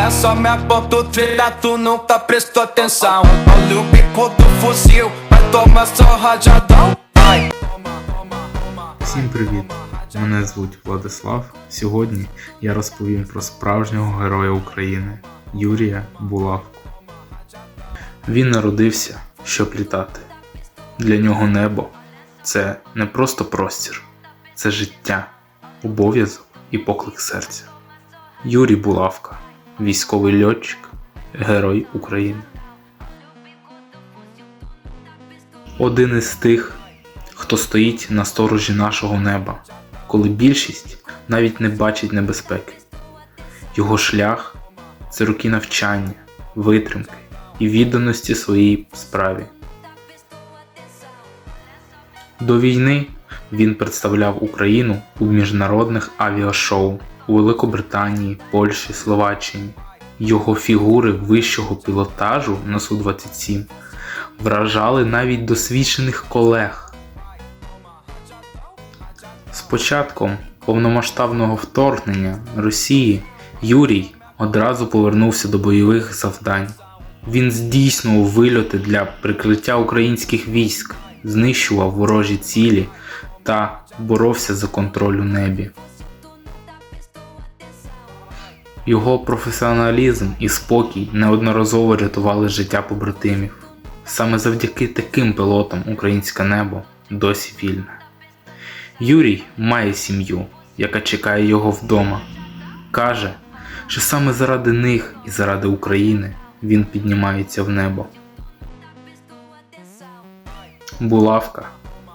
Olha só minha trilha, tu nunca prestou atenção. Olha o bico do fuzil, vai tomar só rajadão. Vai. Всім привіт! Мене звуть Владислав. Сьогодні я розповім про справжнього героя України Юрія Булавку. Він народився, щоб літати. Для нього небо це не просто простір, це життя, обов'язок і поклик серця. Юрій Булавка, військовий льотчик, герой України. Один із тих, хто стоїть на сторожі нашого неба, коли більшість навіть не бачить небезпеки. Його шлях це роки навчання, витримки і відданості своїй справі. До війни він представляв Україну у міжнародних авіашоу у Великобританії, Польщі, Словаччині. Його фігури вищого пілотажу на Су-27 вражали навіть досвідчених колег. З початком повномасштабного вторгнення Росії Юрій одразу повернувся до бойових завдань. Він здійснював вильоти для прикриття українських військ, знищував ворожі цілі та боровся за контроль у небі. Його професіоналізм і спокій неодноразово рятували життя побратимів. Саме завдяки таким пілотам українське небо досі вільне. Юрій має сім'ю, яка чекає його вдома. Каже, що саме заради них і заради України він піднімається в небо. Булавка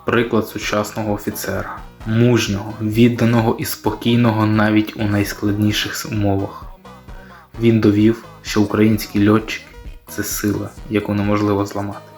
приклад сучасного офіцера, мужнього, відданого і спокійного навіть у найскладніших умовах. Він довів, що український льотчик це сила, яку неможливо зламати.